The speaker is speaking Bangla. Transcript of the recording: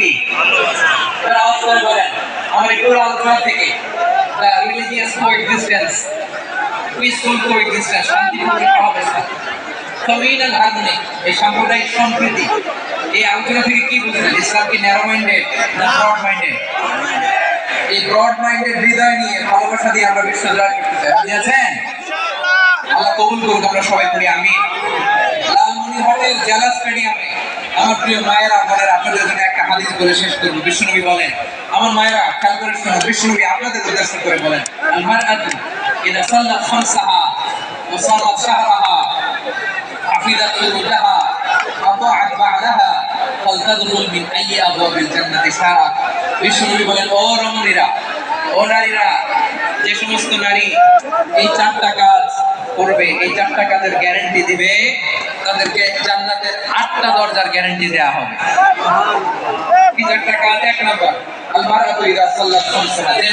কি আমার এই আলোচনা থেকে শান্তিপূর্ণ হারমোনি এই সাম্প্রদায়িক সম্প্রীতি, এই আলোচনা থেকে কি বুঝলেন? ইসলাম কি ন্যারো মাইন্ডেড না ব্রড মাইন্ডেড এই ব্রড মাইন্ডেড হৃদয় নিয়ে ভালোবাসা দিয়ে আমরা বিশ্ব জয় করতে চাই। আল্লাহ কবুল করুক, আমরা সবাই করি আমি লালমনিরহাটের জেলা স্টেডিয়ামে আমার প্রিয় মায়েরা, বোনেরা, আপনাদের জন্য একটা হাদিস বলে শেষ করব। বিষ্ণুনবী বলেন, আমার মায়েরা খেয়াল করে শোনো বিষ্ণুনবী আপনাদের উদ্দেশ্য করে বলেন আলমার ইদা সাল্লা খামসাহা সাল্লা শাহরাহা বা'দাহা ফালতাদখুল মিন আইয়ি আবওয়াবিল জান্নাতি বলেন, ও রমণীরা, ও নারীরা, যে সমস্ত নারী এই চারটা কাজ করবে, এই চারটা কাজের গ্যারান্টি দিবে তাদেরকে জান্নাতের আটটা দরজার গ্যারান্টি দেওয়া হবে। কি একটা কাজ এক নম্বর আলমারাতু ইদা রাসাল্লাহ যে